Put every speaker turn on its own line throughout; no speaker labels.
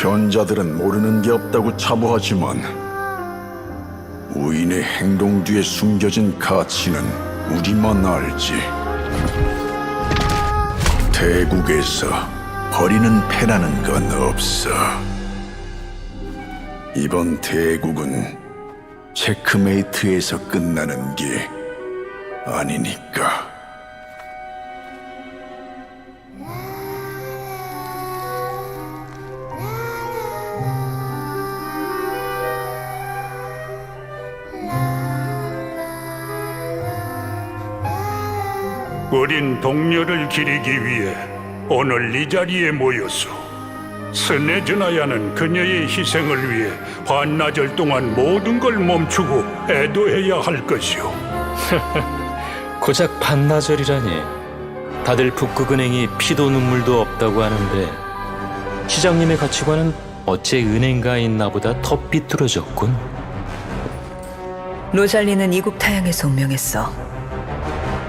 현자들은 모르는 게 없다고 자부하지만 우인의 행동 뒤에 숨겨진 가치는 우리만 알지. 대국에서 버리는 패라는 건 없어. 이번 대국은 체크메이트에서 끝나는 게 아니니까.
우린 동료를 기리기 위해 오늘 이 자리에 모였소. 스네즈나야는 그녀의 희생을 위해 반나절 동안 모든 걸 멈추고 애도해야 할 것이오.
고작 반나절이라니. 다들 북극은행이 피도 눈물도 없다고 하는데 시장님의 가치관은 어째 은행가인 나보다 더 삐뚤어졌군.
로잘리는 이국 타양에서 운명했어.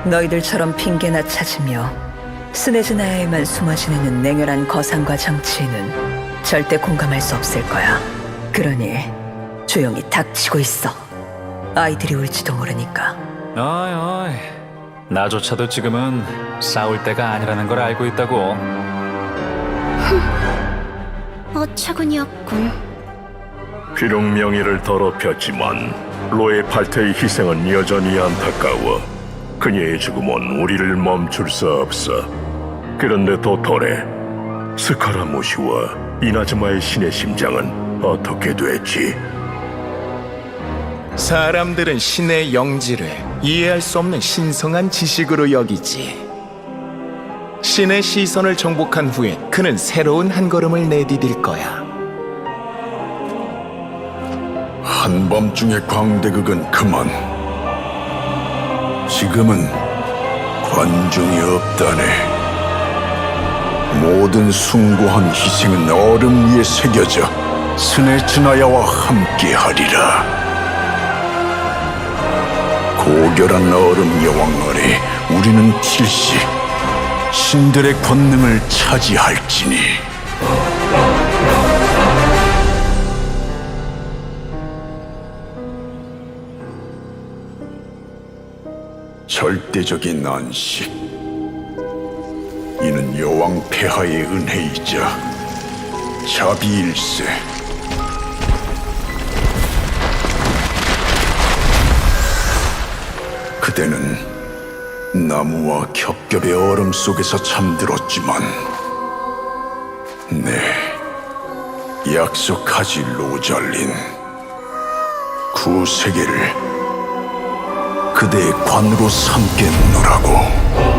너희들처럼 핑계나 찾으며 스네즈나야에만 숨어 지내는 냉혈한 거상과 정치인은 절대 공감할 수 없을 거야. 그러니 조용히 닥치고 있어. 아이들이 울지도 모르니까.
어이 어이 나조차도 지금은 싸울 때가 아니라는 걸 알고 있다고
어처구니 없군.
비록 명예를 더럽혔지만 로의 팔테의 희생은 여전히 안타까워 그녀의 죽음은 우리를 멈출 수 없어 그런데 도토레 스카라무시와 이나즈마의 신의 심장은 어떻게 됐지?
사람들은 신의 영지를 이해할 수 없는 신성한 지식으로 여기지. 신의 시선을 정복한 후에 그는 새로운 한 걸음을 내디딜 거야.
한밤중의 광대극은 그만. 지금은 관중이 없다네. 모든 숭고한 희생은 얼음 위에 새겨져 스네츠나야와 함께하리라. 고결한 얼음 여왕 아래 우리는 필시 신들의 권능을 차지할지니. 절대적인 안식. 이는 여왕 폐하의 은혜이자 자비일세. 그대는 나무와 겹겹의 얼음 속에서 잠들었지만, 네, 약속하지 로잘린. 그 세계를 그대의 관으로 삼겠노라고.